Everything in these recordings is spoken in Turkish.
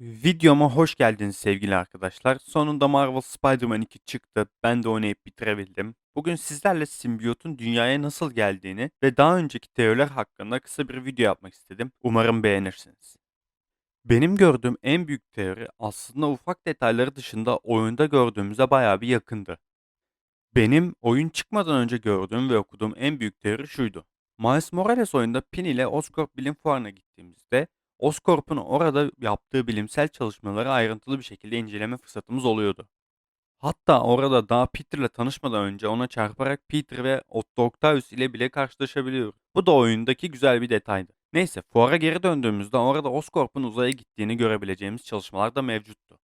Videoma hoş geldiniz sevgili arkadaşlar. Sonunda Marvel Spider-Man 2 çıktı. Ben de oynayıp bitirebildim. Bugün sizlerle simbiyotun dünyaya nasıl geldiğini ve daha önceki teoriler hakkında kısa bir video yapmak istedim. Umarım beğenirsiniz. Benim gördüğüm en büyük teori aslında ufak detayları dışında oyunda gördüğümüze bayağı bir yakındı. Benim oyun çıkmadan önce gördüğüm ve okuduğum en büyük teori şuydu. Miles Morales oyunda Pin ile Oscorp Bilim Fuarı'na gittiğimizde Oscorp'un orada yaptığı bilimsel çalışmaları ayrıntılı bir şekilde inceleme fırsatımız oluyordu. Hatta orada daha Peter'la tanışmadan önce ona çarparak Peter ve Otto Octavius ile bile karşılaşabiliyoruz. Bu da oyundaki güzel bir detaydı. Neyse fuara geri döndüğümüzde orada Oscorp'un uzaya gittiğini görebileceğimiz çalışmalar da mevcuttu.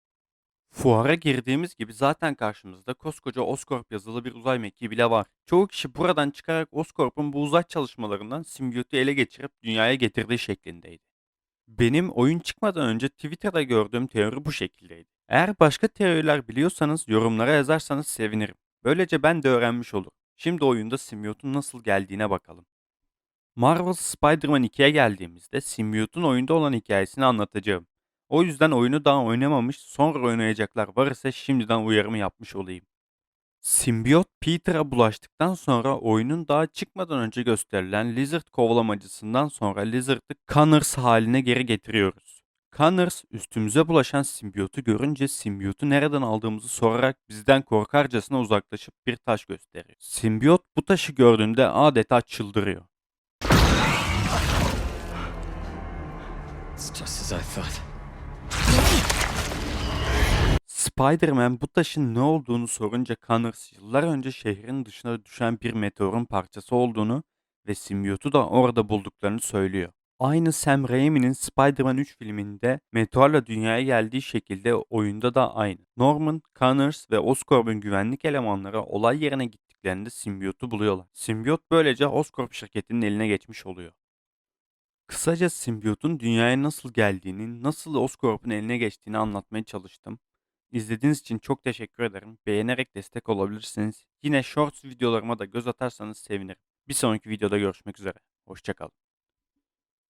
Fuara girdiğimiz gibi zaten karşımızda koskoca Oscorp yazılı bir uzay mekiği bile var. Çoğu kişi buradan çıkarak Oscorp'un bu uzay çalışmalarından simbiyotu ele geçirip dünyaya getirdiği şeklindeydi. Benim oyun çıkmadan önce Twitter'da gördüğüm teori bu şekildeydi. Eğer başka teoriler biliyorsanız yorumlara yazarsanız sevinirim. Böylece ben de öğrenmiş olurum. Şimdi oyunda simbiyotun nasıl geldiğine bakalım. Marvel Spider-Man 2'ye geldiğimizde simbiyotun oyunda olan hikayesini anlatacağım. O yüzden oyunu daha oynamamış, sonra oynayacaklar varsa şimdiden uyarımı yapmış olayım. Simbiyot Peter'a bulaştıktan sonra oyunun daha çıkmadan önce gösterilen Lizard kovalamacısından sonra Lizard'ı Connors haline geri getiriyoruz. Connors üstümüze bulaşan simbiyotu görünce simbiyotu nereden aldığımızı sorarak bizden korkarcasına uzaklaşıp bir taş gösteriyor. Simbiyot bu taşı gördüğünde adeta çıldırıyor. It's just as I thought. Spider-Man bu taşın ne olduğunu sorunca Connors yıllar önce şehrin dışına düşen bir meteorun parçası olduğunu ve simbiyotu da orada bulduklarını söylüyor. Aynı Sam Raimi'nin Spider-Man 3 filminde meteorla dünyaya geldiği şekilde oyunda da aynı. Norman, Connors ve Oscorp'un güvenlik elemanları olay yerine gittiklerinde simbiyotu buluyorlar. Simbiyot böylece Oscorp şirketinin eline geçmiş oluyor. Kısaca simbiyotun dünyaya nasıl geldiğini, nasıl Oscorp'un eline geçtiğini anlatmaya çalıştım. İzlediğiniz için çok teşekkür ederim. Beğenerek destek olabilirsiniz. Yine shorts videolarıma da göz atarsanız sevinirim. Bir sonraki videoda görüşmek üzere. Hoşçakalın.